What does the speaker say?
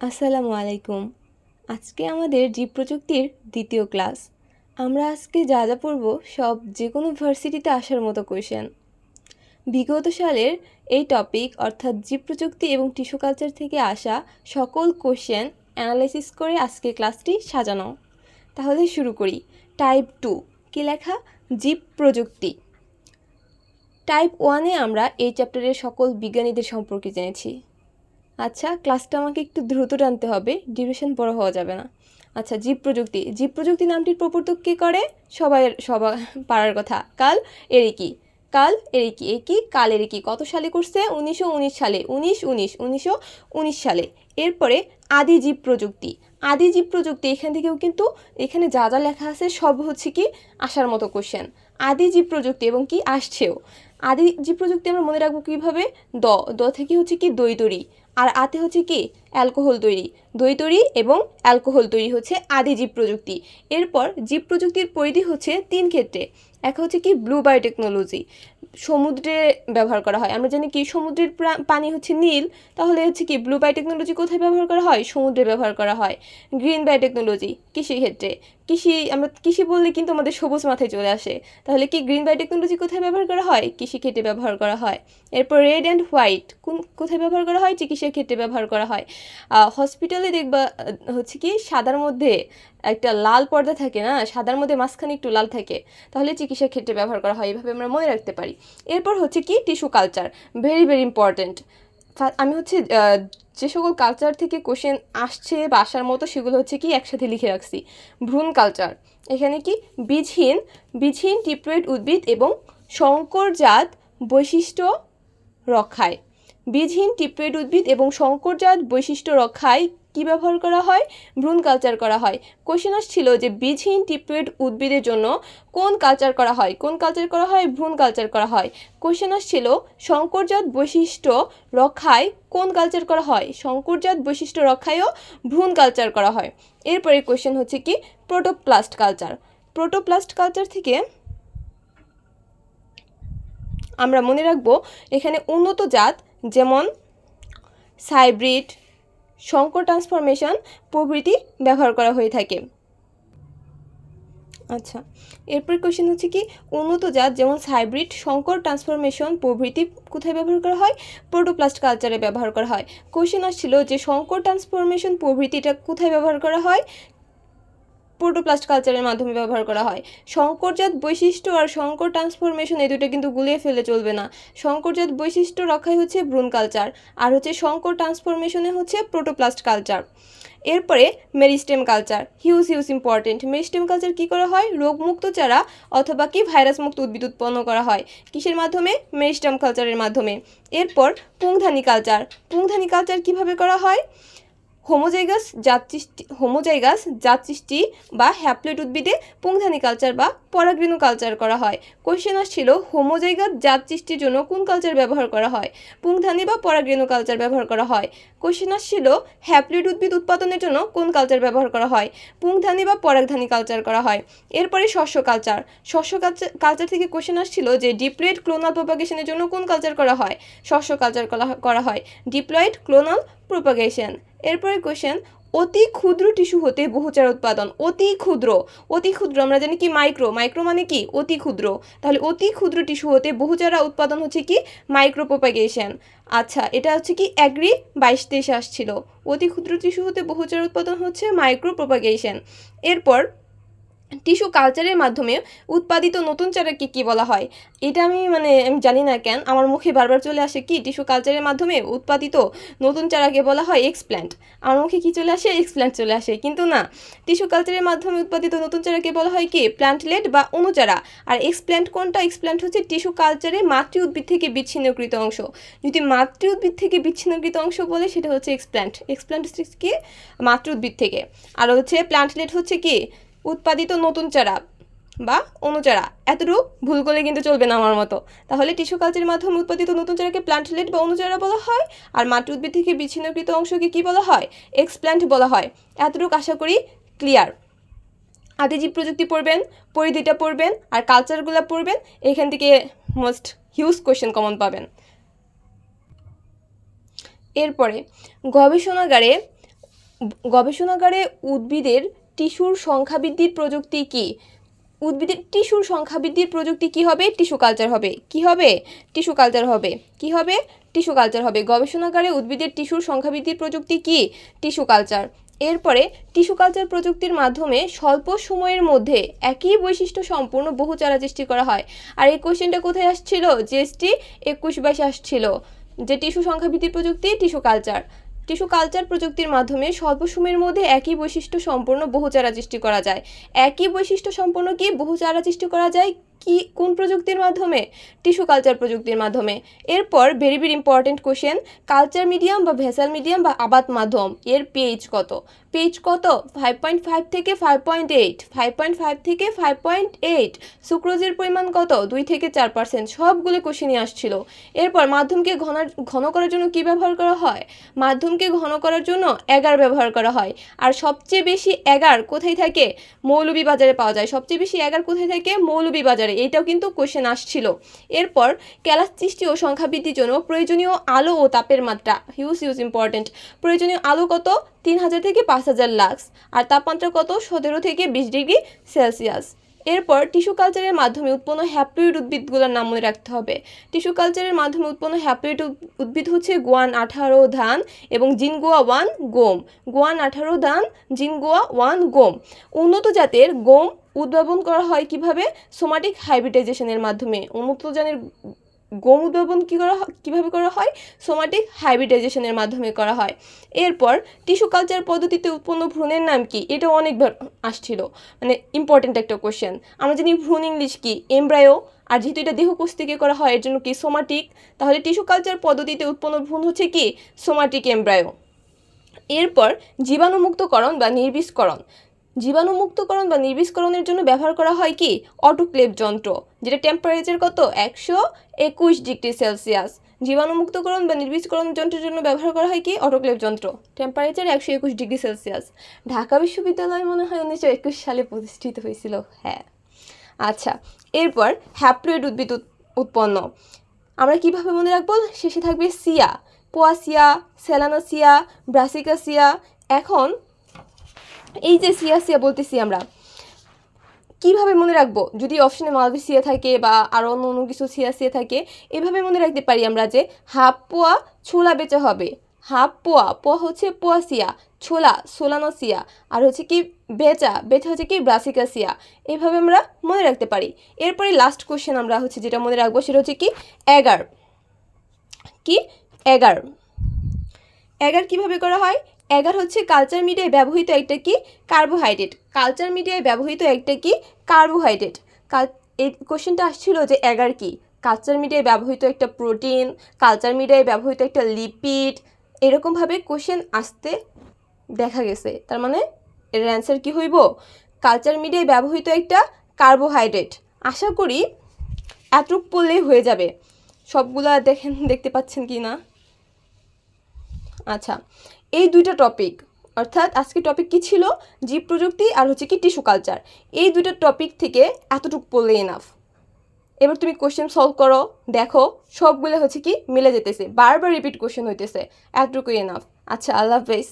আসসালামু আলাইকুম। আজকে আমাদের জীব প্রযুক্তির দ্বিতীয় ক্লাস। আমরা আজকে যা যা পড়ব সব যে কোনো ভার্সিটিতে আসার মতো কোয়েশ্চেন বিগত সালের এই টপিক অর্থাৎ জীব প্রযুক্তি এবং টিস্যু কালচার থেকে আসা সকল কোশ্চেন অ্যানালাইসিস করে আজকে ক্লাসটি সাজানো। তাহলে শুরু করি। টাইপ টু কী লেখা? জীব প্রযুক্তি। টাইপ ওয়ানে আমরা এই চ্যাপ্টারের সকল বিজ্ঞানীদের সম্পর্কে জেনেছি। আচ্ছা ক্লাসটা আমাকে একটু দ্রুত টানতে হবে ডিউরেশন বড় হওয়া যাবে না। আচ্ছা জীব প্রযুক্তি। জীব প্রযুক্তি নামটির প্রবর্তক কে করে? সবাই, সবার পাড়ার কথা। কাল এরিকি। কাল এরিকি। এ কি? কাল এরিকি। কত সালে করছে? উনিশশো উনিশ সালে। উনিশ উনিশ। উনিশশো উনিশ সালে। এরপরে আদি জীব প্রযুক্তি। আদি জীব প্রযুক্তি, এখান থেকেও কিন্তু এখানে যা যা লেখা আছে, সব হচ্ছে কি আসার মতো কোশ্চেন আদি জীব প্রযুক্তি এবং কি আসছেও। আদি জীব প্রযুক্তি আমরা মনে রাখব কীভাবে? দ। দ থেকে হচ্ছে কি দই তৈরি আর আতে হচ্ছে কি? অ্যালকোহল তৈরি। দই তৈরি এবং অ্যালকোহল তৈরি হচ্ছে আদি জীব প্রযুক্তি। এরপর জীব প্রযুক্তির পরিধি হচ্ছে তিন ক্ষেত্রে। এক হচ্ছে কি ব্লু বায়োটেকনোলজি সমুদ্রে ব্যবহার করা হয়। আমরা জানি কি সমুদ্রের পানি হচ্ছে নীল, তাহলে হচ্ছে কি ব্লু বায়োটেকনোলজি কোথায় ব্যবহার করা হয়? সমুদ্রে ব্যবহার করা হয়। গ্রিন বায়োটেকনোলজি কৃষি ক্ষেত্রে? কৃষি, আমরা কৃষি বললে কিন্তু আমাদের সবুজ মাথায় চলে আসে। তাহলে কি গ্রিন বায়োটেকনোলজি কোথায় ব্যবহার করা হয়? কৃষি ক্ষেত্রে ব্যবহার করা হয়। এরপর রেড অ্যান্ড হোয়াইট কোন, কোথায় ব্যবহার করা হয়? চিকিৎসা ক্ষেত্রে ব্যবহার করা হয়। হসপিটালে দেখবা হচ্ছে কি, সাদার মধ্যে একটা লাল পর্দা থাকে না? সাদার মধ্যে মাঝখানে একটু লাল থাকে। তাহলে চিকিৎসা ক্ষেত্রে ব্যবহার করা হয়। এভাবে আমরা মনে রাখতে পারি। এরপর হচ্ছে কি tissue culture very very important আমি হচ্ছে যে সকল কালচার থেকে কোশ্চেন আসছে বা আসার মতো সেগুলো হচ্ছে কি একসাথে লিখে রাখছি। ভ্রূণ কালচার এখানে কি বীজহীন বীজহীন টিপ্রয়েড উদ্ভিদ এবং শঙ্করজাত বৈশিষ্ট্য রক্ষায়। বীজহীন টিপ্রয়েড উদ্ভিদ এবং শঙ্করজাত বৈশিষ্ট্য রক্ষায় কি ব্যবহার করা হয়? ভ্রূণ কালচার করা হয়। কোশ্চেন আসছিল যে বীজহীন টিপ্লয়েড উদ্ভিদের জন্য কোন কালচার করা হয়? কোন কালচার করা হয়? ভ্রূণ কালচার করা হয়। কোশ্চেন আসছিল শঙ্করজাত বৈশিষ্ট্য রক্ষায় কোন কালচার করা হয়? শঙ্করজাত বৈশিষ্ট্য রক্ষায়ও ভ্রূণ কালচার করা হয়। এরপরে কোশ্চেন হচ্ছে কি? প্রোটোপ্লাস্ট কালচার প্রোটোপ্লাস্ট কালচার থেকে আমরা মনে রাখব, এখানে উন্নত জাত যেমন সাইব্রিড শঙ্কর ট্রান্সফরমেশন প্রভৃতি ব্যবহার করা হয়ে থাকে। আচ্ছা এরপর কোশ্চেন হচ্ছে কি, উন্নত জাত যেমন হাইব্রিড শঙ্কর ট্রান্সফরমেশন প্রভৃতি কোথায় ব্যবহার করা হয়? প্রোটোপ্লাস্ট কালচারে ব্যবহার করা হয়। কোশ্চেন আসছিল যে শঙ্কর ট্রান্সফরমেশন প্রভৃতিটা কোথায় ব্যবহার করা হয়? প্রোটোপ্লাস্ট কালচারের মাধ্যমে ব্যবহার করা হয়। শঙ্করজাত বৈশিষ্ট্য আর শঙ্কর ট্রান্সফরমেশন এই দুটো কিন্তু গুলিয়ে ফেলে চলবে না। শঙ্করজাত বৈশিষ্ট্য রক্ষায় হচ্ছে ভ্রূণ কালচার আর হচ্ছে শঙ্কর ট্রান্সফরমেশনে হচ্ছে প্রোটোপ্লাস্ট কালচার। এরপরে meristem culture huge huge important meristem culture কী করা হয়? রোগমুক্ত চারা অথবা কি ভাইরাস মুক্ত উদ্ভিদ উৎপন্ন করা হয়? কিসের মাধ্যমে? মেরিস্টেম কালচারের মাধ্যমে। এরপর পুংধানি কালচার। পুংধানি কালচার কীভাবে করা হয়? হোমোজাইগাস জাতসৃষ্টি হোমোজাইগাস জাতসৃষ্টি বা হ্যাপ্লয়েড উদ্ভিদে পুংধানি কালচার বা পরাগরেণু কালচার করা হয়। কোশ্চেন আসছিল, হোমোজাইগাস জাত সৃষ্টির জন্য কোন কালচার ব্যবহার করা হয়? পুংধানি বা পরাগরেণু কালচার ব্যবহার করা হয়। কোশ্চেন আসছিল, হ্যাপ্লয়েড উদ্ভিদ উৎপাদনের জন্য কোন কালচার ব্যবহার করা হয়? পুংধানি বা পরাগধানি কালচার করা হয়। এরপরে শস্য কালচার শস্য কালচার থেকে কোশ্চেন আসছিল যে ডিপ্লয়েড ক্লোনাল প্রোপাগেশনের জন্য কোন কালচার করা হয়? শস্য কালচার করা হয়। ডিপ্লয়েড ক্লোনাল প্রোপাগেশন এরপরে কোশ্চেন অতি ক্ষুদ্র টিস্যু হতে বহুচার উৎপাদন, অতি ক্ষুদ্র অতি ক্ষুদ্র আমরা জানি কি মাইক্রো মাইক্রো মানে কি? অতি ক্ষুদ্র। তাহলে অতি ক্ষুদ্র টিস্যু হতে বহুচারা উৎপাদন হচ্ছে কি? মাইক্রো প্রোপাগেশন আচ্ছা এটা হচ্ছে কি অ্যাগ্রি বাইশ তেইশে আসছিল। অতি ক্ষুদ্র টিস্যু হতে বহুচার উৎপাদন হচ্ছে মাইক্রো প্রোপাগেশন এরপর টিস্যু কালচারের মাধ্যমে উৎপাদিত নতুন চারাকে কি বলা হয়? এটা আমি মানে আমি জানি না কেন, আমার মুখে বারবার চলে আসে কি? টিস্যু কালচারের মাধ্যমে উৎপাদিত নতুন চারাকে বলা হয় এক্সপ্ল্যান্ট আমার মুখে কি চলে আসে? এক্সপ্ল্যান্ট চলে আসে। কিন্তু না, টিস্যু কালচারের মাধ্যমে উৎপাদিত নতুন চারাকে বলা হয় কি? প্ল্যান্টলেট বা অনুচারা। আর এক্সপ্ল্যান্ট কোনটা? এক্সপ্ল্যান্ট হচ্ছে টিস্যু কালচারে মাতৃ উদ্ভিদ থেকে বিচ্ছিন্নকৃত অংশ। যদি মাতৃ উদ্ভিদ থেকে বিচ্ছিন্নকৃত অংশ বলে, সেটা হচ্ছে এক্সপ্ল্যান্ট এক্সপ্ল্যান্ট কি? মাতৃ উদ্ভিদ থেকে। আর হচ্ছে প্ল্যান্টলেট হচ্ছে কি? উৎপাদিত নতুন চারা বা অনুচারা এতটুকু ভুল করলে কিন্তু চলবে না আমার মতো। তাহলে টিস্যু কালচারের মাধ্যমে উৎপাদিত নতুন চারাকে প্ল্যান্টলেট বা অনুচারা বলা হয়? আর মাতৃ উদ্ভিদ থেকে বিচ্ছিন্নকৃত অংশকে কি বলা হয়? এক্সপ্ল্যান্ট বলা হয়। এতটুকু আশা করি ক্লিয়ার আদিজীব প্রযুক্তি পড়বেন, পরিধিটা পড়বেন, আর কালচারগুলো পড়বেন, এখান থেকে মোস্ট হিউজ কোয়েশ্চেন কমন পাবেন। এরপরে গবেষণাগারে গবেষণাগারে উদ্ভিদের টিস্যুর সংখ্যা বৃদ্ধির প্রযুক্তি কী? উদ্ভিদের টিস্যুর সংখ্যা বৃদ্ধির প্রযুক্তি কী হবে? টিস্যু কালচার হবে। কি হবে? টিস্যু কালচার হবে। কি হবে? টিস্যু কালচার হবে। গবেষণাগারে উদ্ভিদের টিস্যুর সংখ্যা বৃদ্ধির প্রযুক্তি কী? Tissue culture. এরপরে টিস্যু কালচার প্রযুক্তির মাধ্যমে স্বল্প সময়ের মধ্যে একই বৈশিষ্ট্য সম্পূর্ণ বহু চারা সৃষ্টি করা হয়। আর এই কোয়েশ্চেনটা কোথায় আসছিল? জিএসটি একুশ বাইশে আসছিল। যে টিস্যু সংখ্যা বৃদ্ধির প্রযুক্তি, টিস্যু কালচার। টিস্যু কালচার প্রযুক্তির মাধ্যমে স্বল্প সময়ের মধ্যে একই বৈশিষ্ট্য সম্পন্ন বহু চারা সৃষ্টি করা যায়। একই বৈশিষ্ট্য সম্পন্ন কি বহু চারা সৃষ্টি করা যায়? কি, কোন প্রযুক্তির মাধ্যমে? টিস্যু কালচার প্রযুক্তির মাধ্যমে। এরপর very very important question culture medium বা ভেসাল মিডিয়াম বা আবাদ মাধ্যম, এর পিএইচ কত? পিএইচ কত? ফাইভ পয়েন্ট ফাইভ থেকে five point eight five point five থেকে ফাইভ পয়েন্ট এইট সুক্রোজের পরিমাণ কত? দুই থেকে চার পার্সেন্ট সবগুলো কোশ্চেনই আসছিল। এরপর মাধ্যমকে ঘন ঘন করার জন্য কি ব্যবহার করা হয়? মাধ্যমকে ঘন করার জন্য এগার ব্যবহার করা হয়। আর সবচেয়ে বেশি এগার কোথায় থাকে? মৌলভীবাজারে পাওয়া যায়। সবচেয়ে বেশি এগার কোথায় থাকে? মৌলভীবাজারে। এইটাও কিন্তু কোশ্চেন আসছিল। এরপর ক্যালাস সৃষ্টি ও সংখ্যা বৃদ্ধির জন্য প্রয়োজনীয় আলো ও তাপের মাত্রা হিউজ হিউজ ইম্পর্টেন্ট প্রয়োজনীয় আলো কত? তিন হাজার থেকে পাঁচ হাজার লাক্স আর তাপমাত্রা কত? সতেরো থেকে বিশ ডিগ্রি সেলসিয়াস এরপর টিস্যু কালচারের মাধ্যমে উৎপন্ন হ্যাপ্লয়েড উদ্ভিদগুলোর নাম মনে রাখতে হবে। টিস্যু কালচারের মাধ্যমে উৎপন্ন হ্যাপ্লয়েড উদ্ভিদ হচ্ছে গোয়ান আঠারো ধান এবং জিনগোয়া ওয়ান গোম। গোয়ান আঠারো ধান, জিনগোয়া ওয়ান গোম। উন্নত জাতের গোম উদ্ভাবন করা হয় কীভাবে? সোমাটিক হাইব্রিডাইজেশনের মাধ্যমে। উন্নত জাতের গম উদ্ভাবন কী করা কীভাবে করা হয়? সোমাটিক হাইব্রিডাইজেশনের মাধ্যমে করা হয়। এরপর টিস্যু কালচার পদ্ধতিতে উৎপন্ন ভ্রূণের নাম কি? এটা অনেকবার আসছিল। মানে ইম্পর্টেন্ট একটা কোশ্চেন আমরা জানি ভ্রূণ ইংলিশ কি? এমব্রায়ো। আর যেহেতু এটা দেহকোষ থেকে করা হয়, এর জন্য কি সোমাটিক? তাহলে টিস্যু কালচার পদ্ধতিতে উৎপন্ন ভ্রূণ হচ্ছে কি? Somatic embryo. এরপর জীবাণুমুক্তকরণ বা নির্বিষকরণ। জীবাণুমুক্তকরণ বা নির্বিষকরণের জন্য ব্যবহার করা হয় কি? অটোক্লেভ যন্ত্র, যেটা টেম্পারেচার কত? একশো একুশ ডিগ্রি সেলসিয়াস। জীবাণুমুক্তকরণ বা নির্বিষকরণ যন্ত্রের জন্য ব্যবহার করা হয় কি? অটোক্লেভ যন্ত্র টেম্পারেচার একশো একুশ ডিগ্রি সেলসিয়াস। ঢাকা বিশ্ববিদ্যালয় মনে হয় উনিশশো একুশ সালে প্রতিষ্ঠিত হয়েছিল হ্যাঁ। আচ্ছা এরপর হ্যাপ্লয়েড উদ্ভিদ উৎ- উৎপন্ন। আমরা কীভাবে মনে রাখব? শেষে থাকবে সিয়া, পোয়াসিয়া, সেলানোসিয়া, ব্রাসিকাসিয়া। এখন এই যে সিয়া সিয়া বলতেছি আমরা, কীভাবে মনে রাখব যদি অপশনে মালবেসিয়া থাকে বা আরও অন্য অন্য কিছু সিয়া সিয়া থাকে, এভাবে মনে রাখতে পারি আমরা যে হাফ পোয়া ছোলা বেচা হবে। হাফ পোয়া পোয়া হচ্ছে পোয়াসিয়া ছোলা সোলানোসিয়া আর হচ্ছে কি বেচা বেচা হচ্ছে কি ব্রাসিকাসিয়া এইভাবে আমরা মনে রাখতে পারি। এরপরে লাস্ট কোশ্চেন আমরা হচ্ছে যেটা মনে রাখব সেটা হচ্ছে কি এগার। কি? এগার। এগার কীভাবে করা হয়? এগার হচ্ছে কালচার মিডিয়ায় ব্যবহৃত একটা কি? কার্বোহাইড্রেট কালচার মিডিয়ায় ব্যবহৃত একটা কি? কার্বোহাইড্রেট কাল এই কোশ্চেনটা আসছিল যে এগার কি? কালচার মিডিয়ায় ব্যবহৃত একটা প্রোটিন কালচার মিডিয়ায় ব্যবহৃত একটা লিপিড এরকমভাবে কোশ্চেন আসতে দেখা গেছে। তার মানে এর অ্যান্সার কি হইব? কালচার মিডিয়ায় ব্যবহৃত একটা কার্বোহাইড্রেট আশা করি এতটুক পড়লেই হয়ে যাবে। সবগুলা দেখেন, দেখতে পাচ্ছেন কি না আচ্ছা। এই দুইটা টপিক অর্থাৎ আজকে টপিক কি ছিল? জীব প্রযুক্তি আর হচ্ছে কি টিস্যু কালচার এই দুইটা টপিক থেকে এতটুকু পড়লে এনাফ এবার তুমি কোশ্চেন সলভ করো, দেখো, সবগুলো হচ্ছে কি মিলে যেতেছে। বারবার রিপিট কোশ্চেন হইতেছে। এতটুকুই এনাফ আচ্ছা আল্লাহ হাফেজ।